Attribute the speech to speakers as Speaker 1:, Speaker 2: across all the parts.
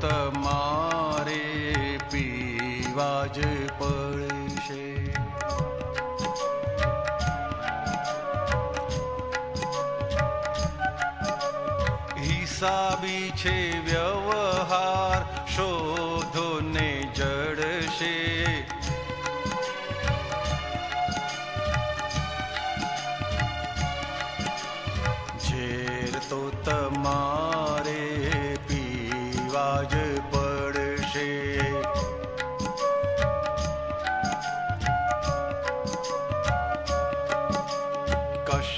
Speaker 1: તમારે પીવા જ પડશે. હિસાબી છે વ્યવહાર શોધો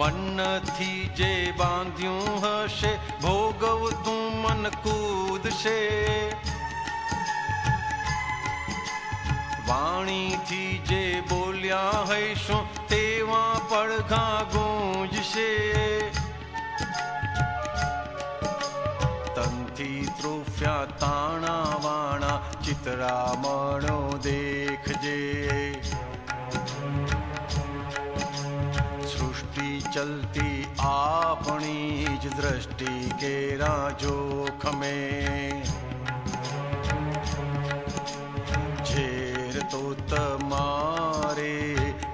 Speaker 1: મનથી જે બાંધ્યું હશે ભોગવતું મન કૂદશે. વાણીથી જે બોલ્યા હૈશું તેવા પડઘા ગુંજશે. તનથી ત્રોફ્યા તાણા વાણા, ચિતરામણો દેખજે. ચલતી આપણી જ દ્રષ્ટિ કેરા જોખમે ઝેર તો તમારે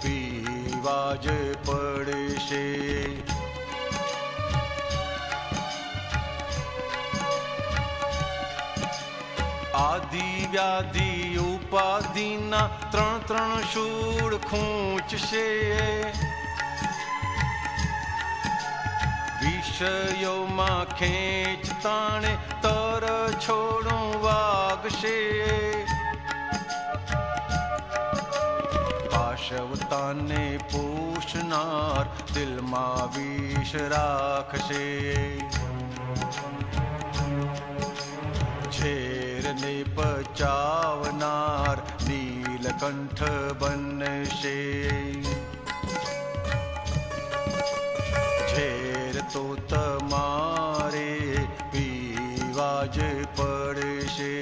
Speaker 1: પીવા જ પડશે આદિ વ્યાધિ ઉપાધિના ત્રણ ત્રણ શૂળ ખૂંચશે વિષયોમાં ખેંચ તાણે તર છોડું વાગશે. પાશવતાને પોષનાર દિલમાં વિષ રાખશે. ઝેરને પચાવનાર નીલકંઠ બનશે. તો તમારે પીવા જ પડશે.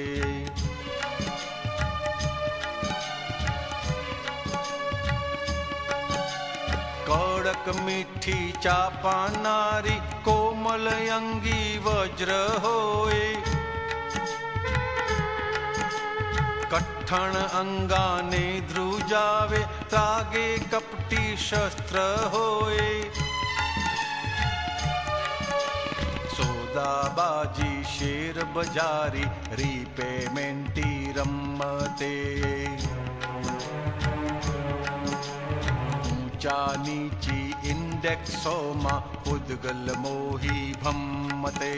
Speaker 1: કડક મીઠી ચા પાનારી કોમલ અંગી વજ્ર હોય. કઠણ અંગાને ધ્રુજાવે, ત્રાગે કપટી શસ્ત્ર હોય. बाजी शेर बजारी रिपेमेण्टी रमते ऊचा नीची इण्डेक्सो मा उद्गलमोहि भम्मते।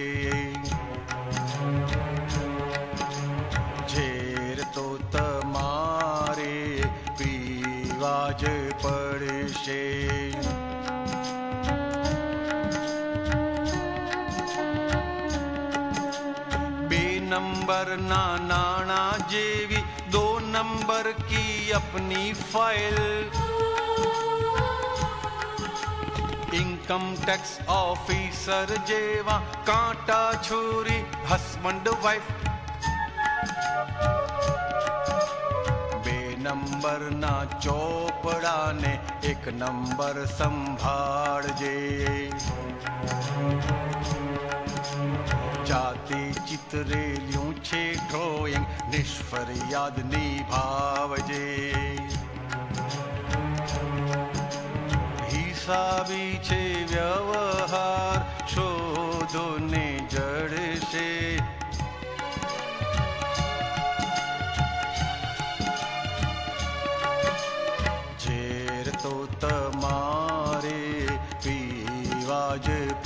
Speaker 1: નંબર ના નાણા જેવી દો નંબર કી અપની ફાઇલ ઇન્કમ ટેક્સ ઓફિસર જેવા કાંટા છોરી હસબન્ડ વાઇફ બે નંબરના ચોપડાને એક નંબર સંભાળજે જાતિ ચિતરેલું છે ડ્રોઈંગ, નિષ્ફરિયાદ નિભાવજે. હિસાબી છે વ્યવહાર શોધો ને જડશે. ઝેર તો તમારે કડવી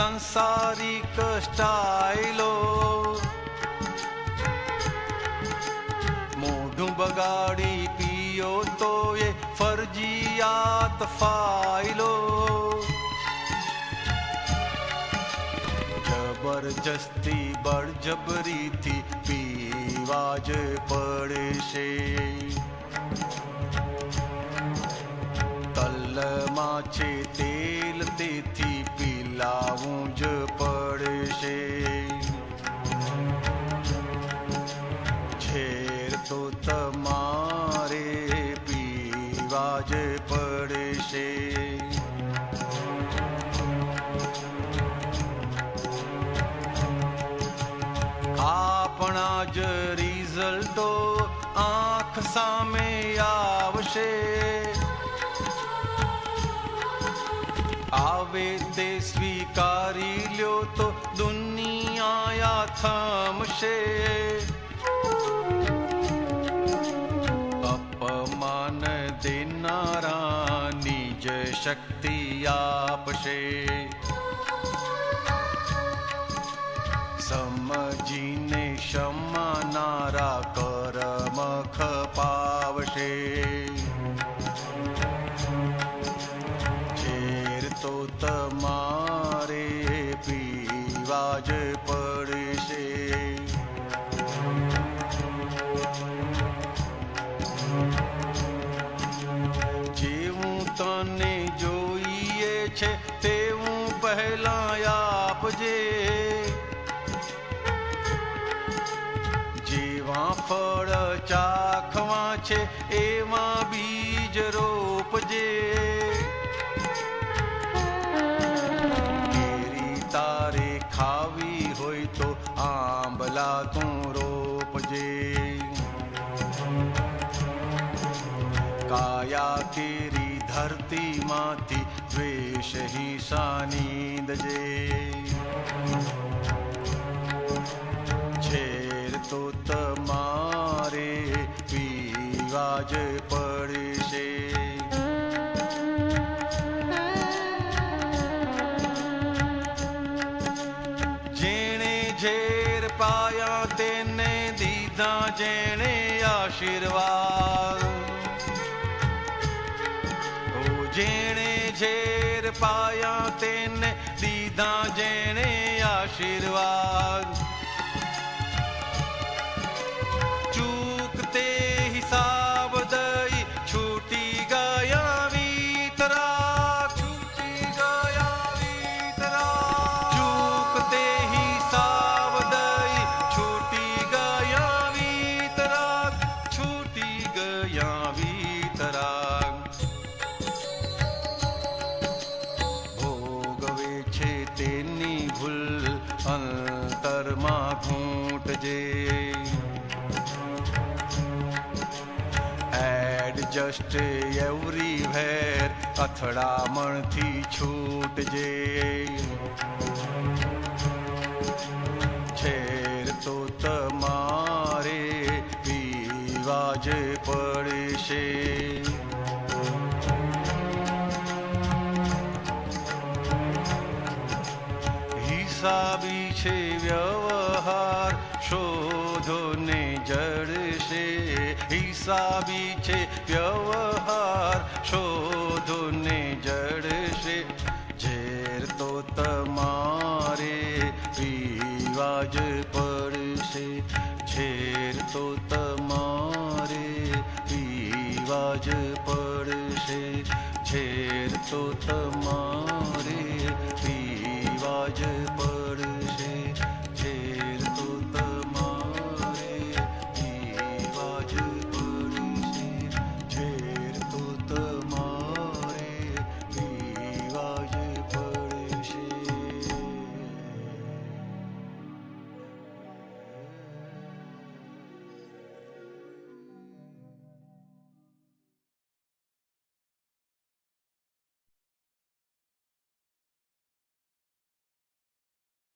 Speaker 1: કોટેડ સંસારિક સ્ટાઈલો મોઢું બગાડી પીયો તો એ ફરજિયાત ફાઈલો જબરજસ્તી બળજબરીથી પીવા જ પડશે તલમાં છે જ પડશે. આપણા જ રિઝલ્ટો આંખ સામે આવશે. આવે તે સ્વીકારી લ્યો તો દુનિયા થમશે. शक्ति यापशे समजिनि शमनारा नारा ધરતીમાંથી દ્વેષ હિસાનીંદજે છેર તો તમારે પીવા જ પડશે જેણે ઝેર પાયા તેને દીધા જેણે આશીર્વાદ पाया ते दीदा जने आशीर्वाद। Adjust everywhere અથડામણથી છૂટજે. છેર તો તમારે પીવા જ પડશે. હિસાબી છે વ્યવહાર શોધો ને જડશે હિસાબી છે વ્યવહાર શોધોને જડશે ઝેર તો તમારે પીવા જ પડશે ઝેર તો તમારે પીવા જ પડશે ઝેર તો તમારે